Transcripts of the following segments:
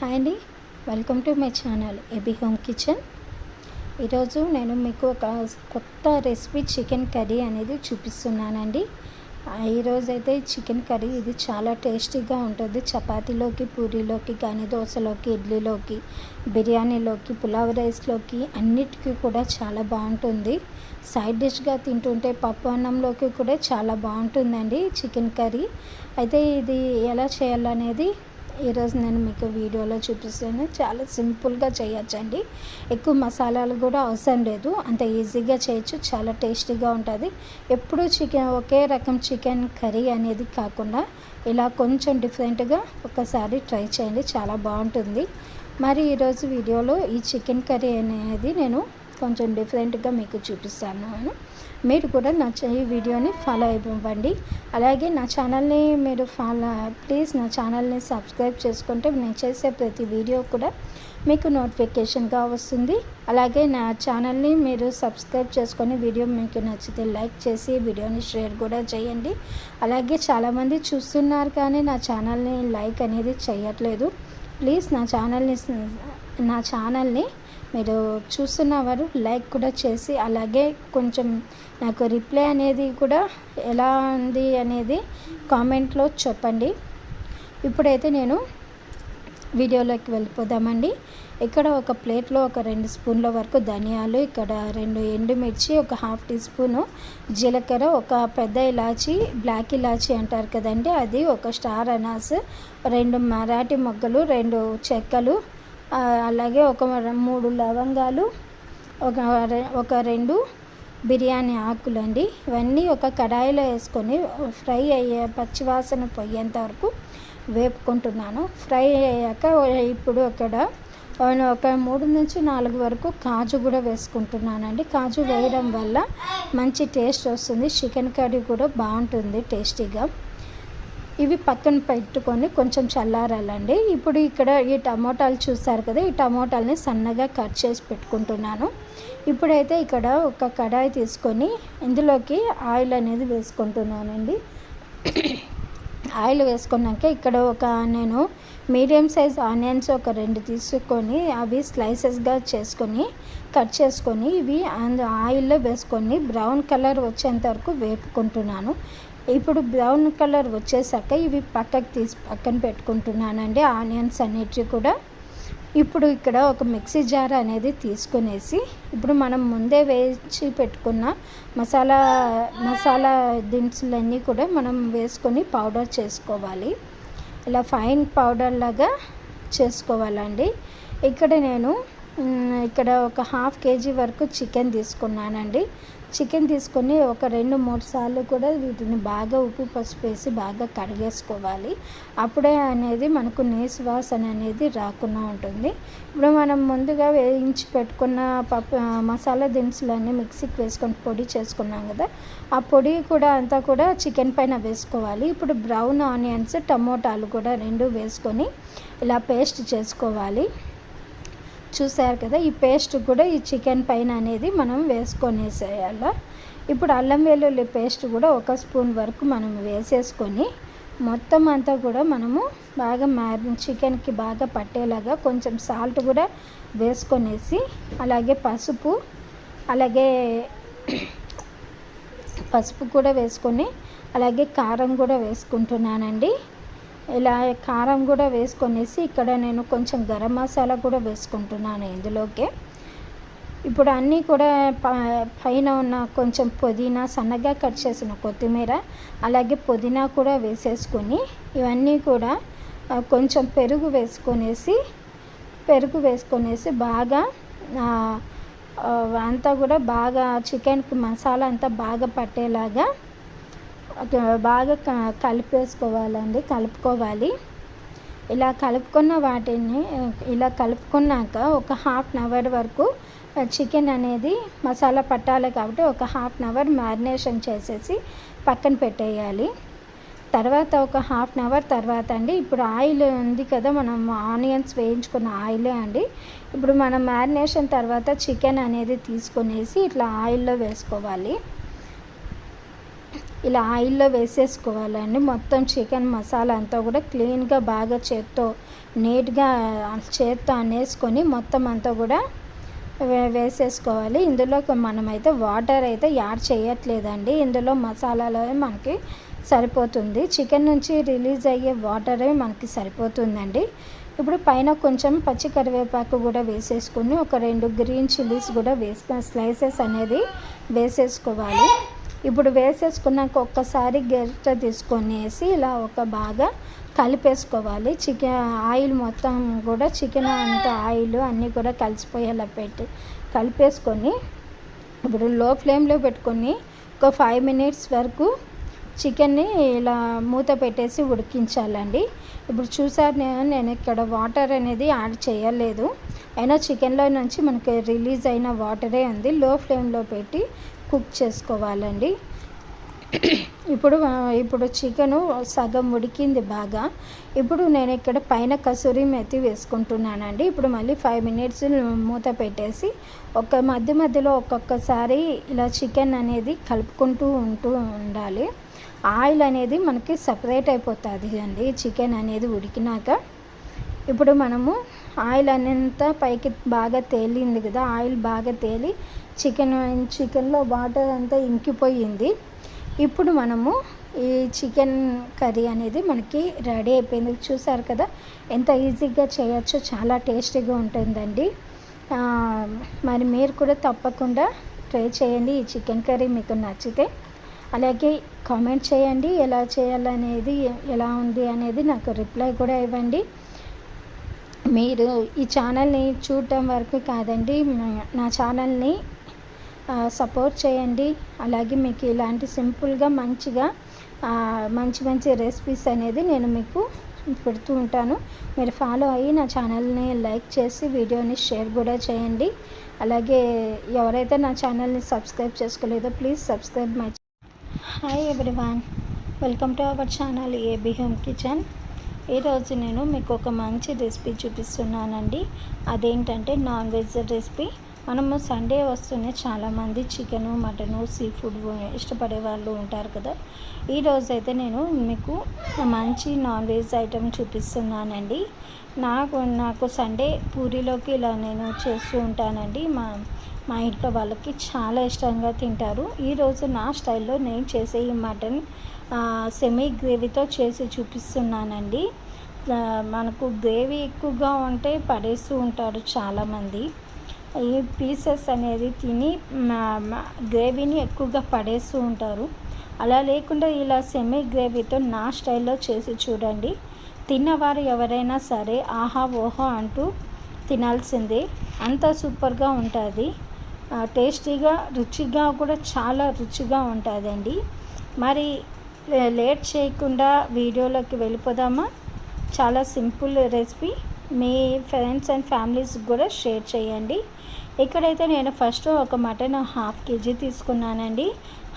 Hi అండి. Welcome to my channel A B home kitchen ఈరోజు నేను మీకు ఒక కొత్త రెసిపీ చికెన్ కర్రీ అనేది చూపిస్తున్నానండి. ఆ, ఈరోజు అయితే చికెన్ కర్రీ ఇది చాలా టేస్టీగా ఉంటుంది. చపాతీలోకి పూరీలోకి కానీ దోశలోకి ఇడ్లీలోకి బిర్యానీలోకి పులావ్ రైస్లోకి అన్నిటికీ కూడా చాలా బాగుంటుంది. సైడ్ డిష్గా తింటుంటే పప్పు అన్నంలోకి కూడా చాలా బాగుంటుందండి చికెన్ కర్రీ. అయితే ఇది ఎలా చేయాలనేది ఈరోజు నేను మీకు వీడియోలో చూపిస్తాను. చాలా సింపుల్గా చేయొచ్చండి. ఎక్కువ మసాలాలు కూడా అవసరం లేదు. అంత ఈజీగా చేయొచ్చు. చాలా టేస్టీగా ఉంటుంది. ఎప్పుడు చికెన్ ఒకే రకం చికెన్ కర్రీ అనేది కాకుండా ఇలా కొంచెం డిఫరెంట్గా ఒకసారి ట్రై చేయండి. చాలా బాగుంటుంది. మరి ఈరోజు వీడియోలో ఈ చికెన్ కర్రీ అనేది నేను కొంచెం డిఫరెంట్గా మీకు చూపిస్తాను. మీరు కూడా నా ఈ వీడియోని ఫాలో అయిపోండి అలాగే నా ఛానల్ని మీరు ఫాలో ప్లీజ్ నా ఛానల్ని సబ్స్క్రైబ్ చేసుకుంటే నేను చేసే ప్రతి వీడియో కూడా మీకు నోటిఫికేషన్గా వస్తుంది. అలాగే నా ఛానల్ని మీరు సబ్స్క్రైబ్ చేసుకొని వీడియో మీకు నచ్చితే లైక్ చేసి వీడియోని షేర్ కూడా చేయండి. అలాగే చాలామంది చూస్తున్నారు కానీ నా ఛానల్ని లైక్ అనేది చేయట్లేదు. ప్లీజ్ నా ఛానల్ని నా ఛానల్ని మీరు చూస్తున్నవారు లైక్ కూడా చేసి అలాగే కొంచెం నాకు రిప్లై అనేది కూడా ఎలా ఉంది అనేది కామెంట్లో చెప్పండి. ఇప్పుడైతే నేను వీడియోలోకి వెళ్ళిపోదామండి. ఇక్కడ ఒక ప్లేట్లో ఒక రెండు స్పూన్ల వరకు ధనియాలు ఇక్కడ రెండు ఎండుమిర్చి ఒక హాఫ్ టీ స్పూను జీలకర్ర ఒక పెద్ద ఇలాచి బ్లాక్ ఇలాచి అంటారు కదండి అది ఒక స్టార్ అనాస్ రెండు మరాఠీ మొగ్గలు రెండు చెక్కలు అలాగే ఒక మూడు లవంగాలు ఒక ఒక రెండు బిర్యానీ ఆకులు అండి ఇవన్నీ ఒక కడాయిలో వేసుకొని ఫ్రై అయ్యే పచ్చివాసన పోయేంత వరకు వేపుకుంటున్నాను. ఫ్రై అయ్యాక ఇప్పుడు అక్కడ ఒక మూడు నుంచి నాలుగు వరకు కాజు కూడా వేసుకుంటున్నానండి. కాజు వేయడం వల్ల మంచి టేస్ట్ వస్తుంది. చికెన్ కర్రీ కూడా బాగుంటుంది టేస్టీగా. ఇవి పక్కన పెట్టుకొని కొంచెం చల్లారాలండి. ఇప్పుడు ఇక్కడ ఈ టమోటాలు చూస్తారు కదా ఈ టమోటాలని సన్నగా కట్ చేసి పెట్టుకుంటున్నాను. ఇప్పుడైతే ఇక్కడ ఒక కడాయి తీసుకొని ఇందులోకి ఆయిల్ అనేది వేసుకుంటున్నానండి. ఆయిల్ వేసుకున్నాక ఇక్కడ ఒక నేను మీడియం సైజ్ ఆనియన్స్ ఒక రెండు తీసుకొని అవి స్లైసెస్గా చేసుకొని కట్ చేసుకొని ఇవి అందు ఆయిల్లో వేసుకొని బ్రౌన్ కలర్ వచ్చేంత వరకు వేపుకుంటున్నాను. ఇప్పుడు బ్రౌన్ కలర్ వచ్చేసాక ఇవి పక్కకు తీసి పక్కన పెట్టుకుంటున్నానండి. ఆనియన్స్ అన్నిటి కూడా. ఇప్పుడు ఇక్కడ ఒక మిక్సీ జార్ అనేది తీసుకునేసి ఇప్పుడు మనం ముందే వేసి పెట్టుకున్న మసాలా మసాలా దినుసులన్నీ కూడా మనం వేసుకొని పౌడర్ చేసుకోవాలి. ఇలా ఫైన్ పౌడర్ లాగా చేసుకోవాలండి. ఇక్కడ నేను ఇక్కడ ఒక హాఫ్ కేజీ వరకు చికెన్ తీసుకున్నానండి. చికెన్ తీసుకొని ఒక రెండు మూడు సార్లు కూడా వీటిని బాగా ఉప్పు పసుపు వేసి బాగా కడిగేసుకోవాలి. అప్పుడే అనేది మనకు నీసు వాసన అనేది రాకుండా ఉంటుంది. ఇప్పుడు మనం ముందుగా వేయించి పెట్టుకున్న పప్పు మసాలా దినుసులన్నీ మిక్సీకి వేసుకొని పొడి చేసుకున్నాం కదా ఆ పొడి కూడా అంతా కూడా చికెన్ పైన వేసుకోవాలి. ఇప్పుడు బ్రౌన్ ఆనియన్స్ టమోటాలు కూడా రెండు వేసుకొని ఇలా పేస్ట్ చేసుకోవాలి. చూసారు కదా ఈ పేస్ట్ కూడా ఈ చికెన్ పైన అనేది మనం వేసుకొనేసేయాల. ఇప్పుడు అల్లం వెల్లుల్లి పేస్ట్ కూడా ఒక స్పూన్ వరకు మనం వేసేసుకొని మొత్తం అంతా కూడా మనము బాగా మ్యారి చికెన్కి బాగా పట్టేలాగా కొంచెం సాల్ట్ కూడా వేసుకొనేసి అలాగే పసుపు అలాగే పసుపు కూడా వేసుకొని అలాగే కారం కూడా వేసుకుంటున్నానండి. ఇలా కారం కూడా వేసుకొనేసి ఇక్కడ నేను కొంచెం గరం మసాలా కూడా వేసుకుంటున్నాను ఇందులోకి. ఇప్పుడు అన్నీ కూడా ప- పైన ఉన్న కొంచెం పుదీనా సన్నగా కట్ చేసిన కొత్తిమీర అలాగే పుదీనా కూడా వేసేసుకొని ఇవన్నీ కూడా కొంచెం పెరుగు వేసుకొనేసి పెరుగు వేసుకొనేసి బాగా అంతా కూడా బాగా చికెన్కి మసాలా అంతా బాగా పట్టేలాగా బాగా క- కలిపేసుకోవాలండి కలుపుకోవాలి. ఇలా కలుపుకున్న వాటిని ఇలా కలుపుకున్నాక ఒక హాఫ్ అన్ అవర్ వరకు చికెన్ అనేది మసాలా పట్టాలి కాబట్టి ఒక హాఫ్ అన్ అవర్ మ్యారినేషన్ చేసేసి పక్కన పెట్టేయాలి. తర్వాత ఒక హాఫ్ అన్ అవర్ తర్వాత అండి ఇప్పుడు ఆయిల్ ఉంది కదా మనం ఆనియన్స్ వేయించుకున్న ఆయిలే అండి. ఇప్పుడు మనం మ్యారినేషన్ తర్వాత చికెన్ అనేది తీసుకునేసి ఇట్లా ఆయిల్లో వేసుకోవాలి. ఇలా ఆయిల్లో వేసేసుకోవాలండి. మొత్తం చికెన్ మసాలా అంతా కూడా క్లీన్గా బాగా చేత్తో నీట్గా చేత్తో అనేసుకొని మొత్తం అంతా కూడా వేసేసుకోవాలి. ఇందులో మనమైతే వాటర్ అయితే యాడ్ చేయట్లేదండి. ఇందులో మసాలాలో మనకి సరిపోతుంది. చికెన్ నుంచి రిలీజ్ అయ్యే వాటరే మనకి సరిపోతుందండి. ఇప్పుడు పైన కొంచెం పచ్చి కరివేపాకు కూడా వేసేసుకుని ఒక రెండు గ్రీన్ చిల్లీస్ కూడా వేసుకొని స్లైసెస్ అనేది వేసేసుకోవాలి. ఇప్పుడు వేసేసుకున్నాక ఒక్కసారి గెరిట తీసుకొనేసి ఇలా ఒక బాగా కలిపేసుకోవాలి. చికెన్ ఆయిల్ మొత్తం కూడా చికెన్ అంత ఆయిల్ అన్నీ కూడా కలిసిపోయేలా పెట్టి కలిపేసుకొని ఇప్పుడు లో ఫ్లేమ్లో పెట్టుకొని ఒక ఫైవ్ మినిట్స్ వరకు చికెన్ని ఇలా మూత పెట్టేసి ఉడికించాలండి. ఇప్పుడు చూసారు నేను నేను ఇక్కడ వాటర్ అనేది యాడ్ చేయలేదు. అయినా చికెన్లో నుంచి మనకి రిలీజ్ అయిన వాటరే ఉంది. లో ఫ్లేమ్లో పెట్టి కుక్ చేసుకోవాలండి. ఇప్పుడు ఇప్పుడు చికెను సగం ఉడికింది బాగా. ఇప్పుడు నేను ఇక్కడ పైన కసూరి మెత్తి వేసుకుంటున్నానండి. ఇప్పుడు మళ్ళీ ఫైవ్ మినిట్స్ మూత పెట్టేసి ఒక మధ్య మధ్యలో ఒక్కొక్కసారి ఇలా చికెన్ అనేది కలుపుకుంటూ ఉంటూ ఉండాలి. ఆయిల్ అనేది మనకి సపరేట్ అయిపోతుంది అండి చికెన్ అనేది ఉడికినాక. ఇప్పుడు మనము ఆయిల్ అనేంత పైకి బాగా తేలింది కదా ఆయిల్ బాగా తేలి చికెన్ చికెన్లో వాటర్ అంతా ఇంకిపోయింది. ఇప్పుడు మనము ఈ చికెన్ కర్రీ అనేది మనకి రెడీ అయిపోయింది. చూసారు కదా ఎంత ఈజీగా చేయొచ్చో చాలా టేస్టీగా ఉంటుందండి. మరి మీరు కూడా తప్పకుండా ట్రై చేయండి ఈ చికెన్ కర్రీ మీకు నచ్చితే. అలాగే కామెంట్ చేయండి ఎలా చేయాలనేది ఎలా ఉంది అనేది నాకు రిప్లై కూడా ఇవ్వండి. మీరు ఈ ఛానల్ని చూడటం వరకు కాదండి నా ఛానల్ని సపోర్ట్ చేయండి. అలాగే మీకు ఇలాంటి సింపుల్గా మంచిగా మంచి మంచి రెసిపీస్ అనేది నేను మీకు పెడుతూ ఉంటాను. మీరు ఫాలో అయ్యి నా ఛానల్ని లైక్ చేసి వీడియోని షేర్ కూడా చేయండి. అలాగే ఎవరైతే నా ఛానల్ని subscribe చేసుకోలేదో please subscribe my hi everyone. Welcome to our channel A B home kitchen. ఈరోజు నేను మీకు ఒక మంచి రెసిపీ చూపిస్తున్నానండి. అదేంటంటే నాన్ వెజ్ రెసిపీ. మనము సండే వస్తూనే చాలామంది చికెను మటను సీ ఫుడ్ ఇష్టపడే వాళ్ళు ఉంటారు కదా. ఈరోజు అయితే నేను మీకు మంచి నాన్ వెజ్ ఐటెం చూపిస్తున్నానండి. నాకు నాకు సండే పూరిలోకి ఇలా నేను చేస్తూ ఉంటానండి. మా మా ఇంట్లో వాళ్ళకి చాలా ఇష్టంగా తింటారు. ఈరోజు నా స్టైల్లో నేను చేసే ఈ మటన్ సెమీ గ్రేవీతో చేసి చూపిస్తున్నానండి. మనకు గ్రేవీ ఎక్కువగా ఉంటే పడేస్తూ ఉంటారు చాలామంది. ఈ పీసెస్ అనేది తిని గ్రేవీని ఎక్కువగా పడేస్తూ ఉంటారు. అలా లేకుండా ఇలా సెమీ గ్రేవీతో నా స్టైల్లో చేసి చూడండి. తిన్నవారు ఎవరైనా సరే ఆహా ఓహో అంటూ తినాల్సిందే. అంత సూపర్గా ఉంటుంది. టేస్టీగా రుచిగా కూడా చాలా రుచిగా ఉంటుందండి. మరి లేట్ చేయకుండా వీడియోలోకి వెళ్ళిపోదామా? చాలా సింపుల్ రెసిపీ. మీ ఫ్రెండ్స్ అండ్ ఫ్యామిలీస్ కూడా షేర్ చేయండి. ఇక్కడైతే నేను ఫస్ట్ ఒక మటన్ హాఫ్ కేజీ తీసుకున్నానండి.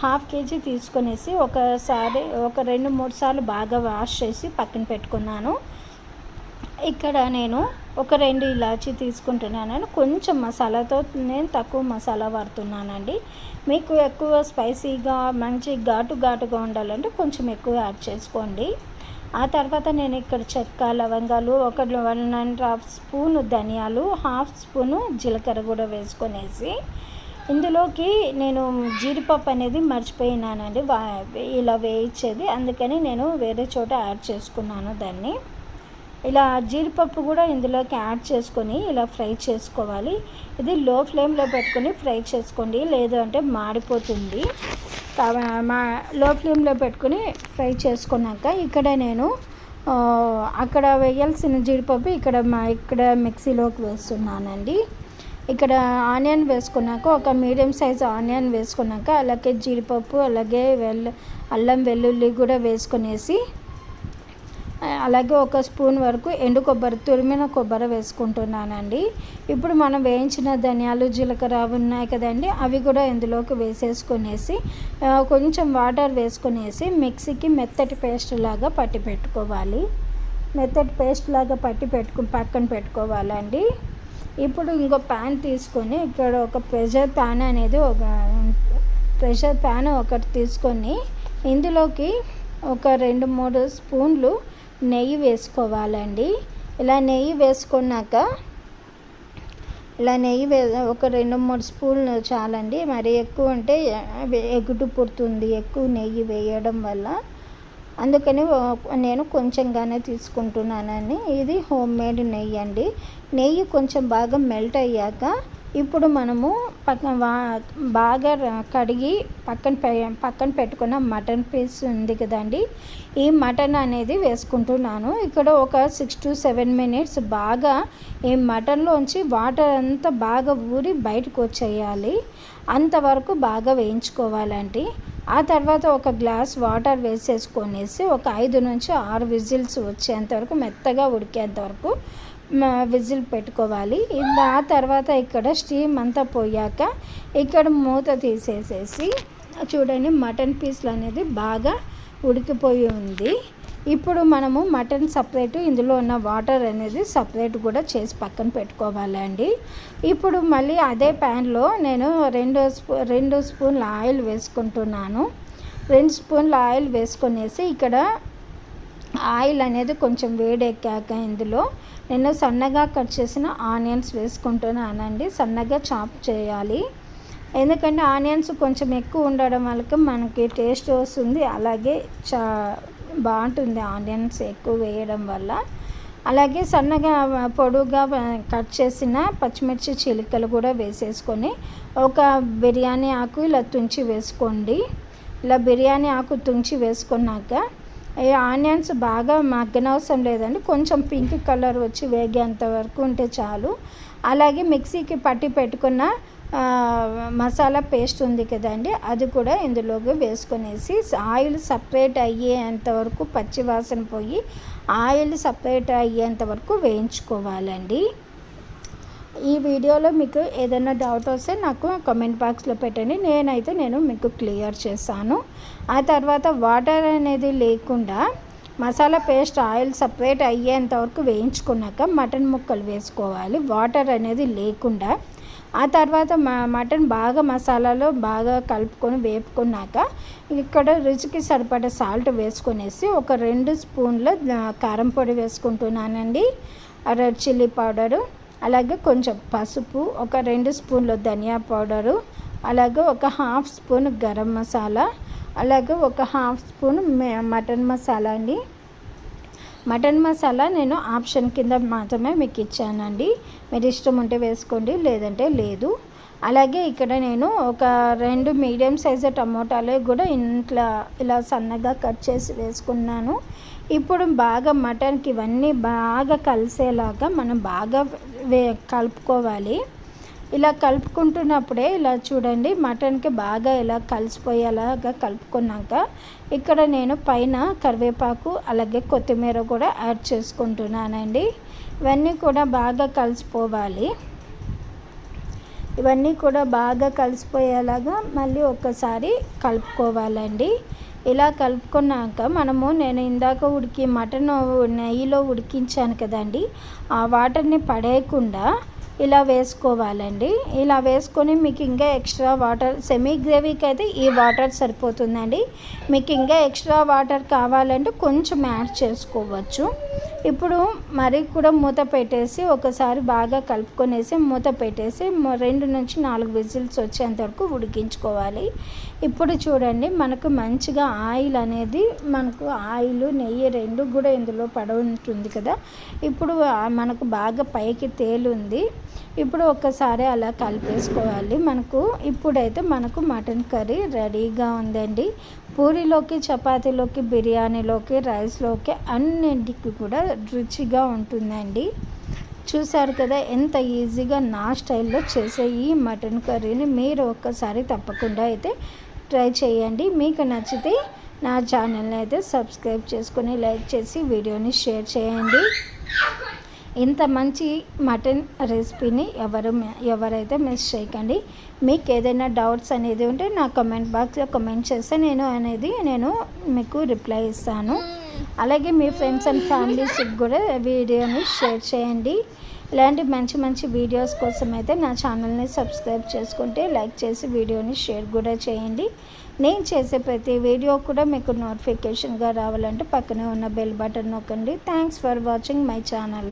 హాఫ్ కేజీ తీసుకునేసి ఒకసారి ఒక రెండు మూడు సార్లు బాగా వాష్ చేసి పక్కన పెట్టుకున్నాను. ఇక్కడ నేను ఒక రెండు ఇలాచీ తీసుకుంటున్నాను. కొంచెం మసాలాతో నేను తక్కువ మసాలా వాడుతున్నానండి. మీకు ఎక్కువ స్పైసీగా మంచి ఘాటు ఘాటుగా ఉండాలంటే కొంచెం ఎక్కువ యాడ్ చేసుకోండి. ఆ తర్వాత నేను ఇక్కడ చెక్క లవంగాలు ఒక వన్ అండ్ హాఫ్ స్పూన్ ధనియాలు హాఫ్ స్పూను జీలకర్ర కూడా వేసుకొనేసి ఇందులోకి నేను జీడిపప్పు అనేది మర్చిపోయినానండి ఇలా వేయించేది. అందుకని నేను వేరే చోట యాడ్ చేసుకున్నాను దాన్ని. ఇలా జీడిపప్పు కూడా ఇందులోకి యాడ్ చేసుకొని ఇలా ఫ్రై చేసుకోవాలి. ఇది లో ఫ్లేమ్లో పెట్టుకొని ఫ్రై చేసుకోండి. లేదు అంటే మాడిపోతుంది. మా లో ఫ్లేమ్లో పెట్టుకుని ఫ్రై చేసుకున్నాక ఇక్కడ నేను అక్కడ వేయాల్సిన జీడిపప్పు ఇక్కడ మా ఇక్కడ మిక్సీలోకి వేస్తున్నానండి. ఇక్కడ ఆనియన్ వేసుకున్నాక ఒక మీడియం సైజ్ ఆనియన్ వేసుకున్నాక అలాగే జీడిపప్పు అలాగే వెల్ అల్లం వెల్లుల్లి కూడా వేసుకునేసి అలాగే ఒక స్పూన్ వరకు ఎండు కొబ్బరి తురిమిన కొబ్బరి వేసుకుంటున్నానండి. ఇప్పుడు మనం వేయించిన ధనియాలు జీలకర్ర ఉన్నాయి కదండి అవి కూడా ఇందులోకి వేసేసుకునేసి కొంచెం వాటర్ వేసుకునేసి మిక్సీకి మెత్తటి పేస్ట్ లాగా పట్టి పెట్టుకోవాలి. మెత్తటి పేస్ట్ లాగా పట్టి పెట్టుకు పక్కన పెట్టుకోవాలండి. ఇప్పుడు ఇంకో ప్యాన్ తీసుకొని ఇక్కడ ఒక ప్రెషర్ ప్యాన్ అనేది ఒక ప్రెషర్ ప్యాన్ ఒకటి తీసుకొని ఇందులోకి ఒక రెండు మూడు స్పూన్లు నెయ్యి వేసుకోవాలండి. ఇలా నెయ్యి వేసుకున్నాక ఇలా నెయ్యి వే ఒక రెండు మూడు స్పూన్లు చాలండి. మరి ఎక్కువ ఉంటే ఎగుటు పుడుతుంది. ఎక్కువ నెయ్యి వేయడం వల్ల. అందుకని నేను కొంచెంగానే తీసుకుంటున్నానని ఇది హోమ్ మేడ్ నెయ్యి అండి. నెయ్యి కొంచెం బాగా మెల్ట్ అయ్యాక ఇప్పుడు మనము పక్కన బాగా కడిగి పక్కన పక్కన పెట్టుకున్న మటన్ పీస్ ఉంది కదండి. ఈ మటన్ అనేది వేసుకుంటున్నాను. ఇక్కడ ఒక సిక్స్ టు సెవెన్ మినిట్స్ బాగా ఈ మటన్లోంచి వాటర్ అంతా బాగా ఊరి బయటకు వచ్చేయాలి. అంతవరకు బాగా వేయించుకోవాలండి. ఆ తర్వాత ఒక గ్లాస్ వాటర్ వేసేసుకొనేసి ఒక ఐదు నుంచి ఆరు విజిల్స్ వచ్చేంతవరకు మెత్తగా ఉడికేంతవరకు విజిల్ పెట్టుకోవాలి. ఆ తర్వాత ఇక్కడ స్టీమ్ అంతా పోయాక ఇక్కడ మూత తీసేసేసి చూడండి మటన్ పీస్లు అనేది బాగా ఉడికిపోయి ఉంది. ఇప్పుడు మనము మటన్ సపరేట్ ఇందులో ఉన్న వాటర్ అనేది సపరేట్ కూడా చేసి పక్కన పెట్టుకోవాలండి ఇప్పుడు మళ్ళీ అదే ప్యాన్లో నేను రెండు స్పూ రెండు స్పూన్ల ఆయిల్ వేసుకుంటున్నాను. రెండు స్పూన్ల ఆయిల్ వేసుకునేసి ఇక్కడ ఆయిల్ అనేది కొంచెం వేడెక్కాక ఇందులో నేను సన్నగా కట్ చేసిన ఆనియన్స్ వేసుకుంటున్నానండి సన్నగా చాప్ చేయాలి. ఎందుకంటే ఆనియన్స్ కొంచెం ఎక్కువ ఉండడం వల్ల మనకి టేస్ట్ వస్తుంది. అలాగే చా బాగుంటుంది ఆనియన్స్ ఎక్కువ వేయడం వల్ల. అలాగే సన్నగా పొడుగా కట్ చేసిన పచ్చిమిర్చి చిలుకలు కూడా వేసేసుకొని ఒక బిర్యానీ ఆకు ఇలా తుంచి వేసుకోండి. ఇలా బిర్యానీ ఆకు తుంచి వేసుకున్నాక ఈ ఆనియన్స్ బాగా మగ్గనవసరం లేదండి. కొంచెం పింక్ కలర్ వచ్చి వేగేంత వరకు ఉంటే చాలు. అలాగే మిక్సీకి పట్టి పెట్టుకున్న మసాలా పేస్ట్ ఉంది కదండి. అది కూడా ఇందులోకి వేసుకునేసి ఆయిల్ సపరేట్ అయ్యేంత వరకు పచ్చివాసన పోయి ఆయిల్ సపరేట్ అయ్యేంత వరకు వేయించుకోవాలండి. ఈ వీడియోలో మీకు ఏదైనా డౌట్ వస్తే నాకు కమెంట్ బాక్స్లో పెట్టండి. నేనైతే నేను మీకు క్లియర్ చేశాను ఆ తర్వాత వాటర్ అనేది లేకుండా మసాలా పేస్ట్ ఆయిల్ సపరేట్ అయ్యేంత వరకు వేయించుకున్నాక మటన్ ముక్కలు వేసుకోవాలి. వాటర్ అనేది లేకుండా ఆ తర్వాత మటన్ బాగా మసాలాలో బాగా కలుపుకొని వేపుకున్నాక ఇక్కడ రుచికి సరిపడే సాల్ట్ వేసుకునేసి ఒక రెండు స్పూన్ల కారం పొడి వేసుకుంటున్నానండి. రెడ్ చిల్లీ పౌడరు అలాగే కొంచెం పసుపు ఒక రెండు స్పూన్ల ధనియా పౌడరు అలాగే ఒక హాఫ్ స్పూన్ గరం మసాలా అలాగే ఒక హాఫ్ స్పూన్ మటన్ మసాలా అండి. మటన్ మసాలా నేను ఆప్షన్ కింద మాత్రమే మీకు ఇచ్చానండి. మీరు ఇష్టం ఉంటే వేసుకోండి లేదంటే లేదు. అలాగే ఇక్కడ నేను ఒక రెండు మీడియం సైజు టమోటాలు కూడా ఇంట్లో ఇలా సన్నగా కట్ చేసి వేసుకున్నాను. ఇప్పుడు బాగా మటన్కి ఇవన్నీ బాగా కలిసేలాగా మనం బాగా వే కలుపుకోవాలి. ఇలా కలుపుకుంటున్నప్పుడే ఇలా చూడండి మటన్కి బాగా ఇలా కలిసిపోయేలాగా కలుపుకున్నాక ఇక్కడ నేను పైన కరివేపాకు అలాగే కొత్తిమీర కూడా యాడ్ చేసుకుంటున్నానండి. ఇవన్నీ కూడా బాగా కలిసిపోవాలి. ఇవన్నీ కూడా బాగా కలిసిపోయేలాగా మళ్ళీ ఒక్కసారి కలుపుకోవాలండి. ఇలా కలుపుకున్నాక మనము నేను ఇందాక ఉడికి మటన్ నెయ్యిలో ఉడికించాను కదండి ఆ వాటర్ని పడేయకుండా ఇలా వేసుకోవాలండి. ఇలా వేసుకొని మీకు ఇంకా ఎక్స్ట్రా వాటర్ సెమీ గ్రేవీకి అయితే ఈ వాటర్ సరిపోతుందండి. మీకు ఇంకా ఎక్స్ట్రా వాటర్ కావాలంటే కొంచెం యాడ్ చేసుకోవచ్చు. ఇప్పుడు మరి కూడా మూత పెట్టేసి ఒకసారి బాగా కలుపుకొనేసి మూత పెట్టేసి రెండు నుంచి నాలుగు విజిల్స్ వచ్చేంత వరకు ఉడికించుకోవాలి. ఇప్పుడు చూడండి మనకు మంచిగా ఆయిల్ అనేది మనకు ఆయిల్ నెయ్యి రెండు కూడా ఇందులో పడ ఉంటుంది కదా. ఇప్పుడు మనకు బాగా పైకి తేలుంది. ఇప్పుడు ఒక్కసారి అలా కలిపేసుకోవాలి. మనకు ఇప్పుడైతే మనకు మటన్ కర్రీ రెడీగా ఉందండి. పూరిలోకి చపాతీలోకి బిర్యానీలోకి రైస్లోకి అన్నింటికి కూడా రుచిగా ఉంటుందండి. చూసారు కదా ఎంత ఈజీగా నా స్టైల్లో చేసే ఈ మటన్ కర్రీని మీరు ఒక్కసారి తప్పకుండా అయితే ట్రై చేయండి. మీకు నచ్చితే నా ఛానల్ని అయితే సబ్స్క్రైబ్ చేసుకొని లైక్ చేసి వీడియోని షేర్ చేయండి. ఇంత మంచి మటన్ రెసిపీని ఎవరు ఎవరైతే మిస్ చేయకండి. మీకు ఏదైనా డౌట్స్ అనేది ఉంటే నా కమెంట్ బాక్స్లో కమెంట్ చేస్తే నేను అనేది నేను మీకు రిప్లై ఇస్తాను. అలాగే మీ ఫ్రెండ్స్ అండ్ ఫ్యామిలీస్కి కూడా వీడియోని షేర్ చేయండి. ఇలాంటి మంచి మంచి వీడియోస్ కోసం అయితే నా ఛానల్ని సబ్స్క్రైబ్ చేసుకుంటే లైక్ చేసి వీడియోని షేర్ కూడా చేయండి. నేను చేసే ప్రతి వీడియో కూడా మీకు నోటిఫికేషన్గా రావాలంటే పక్కనే ఉన్న బెల్ బటన్ నొక్కండి. Thanks for watching my channel.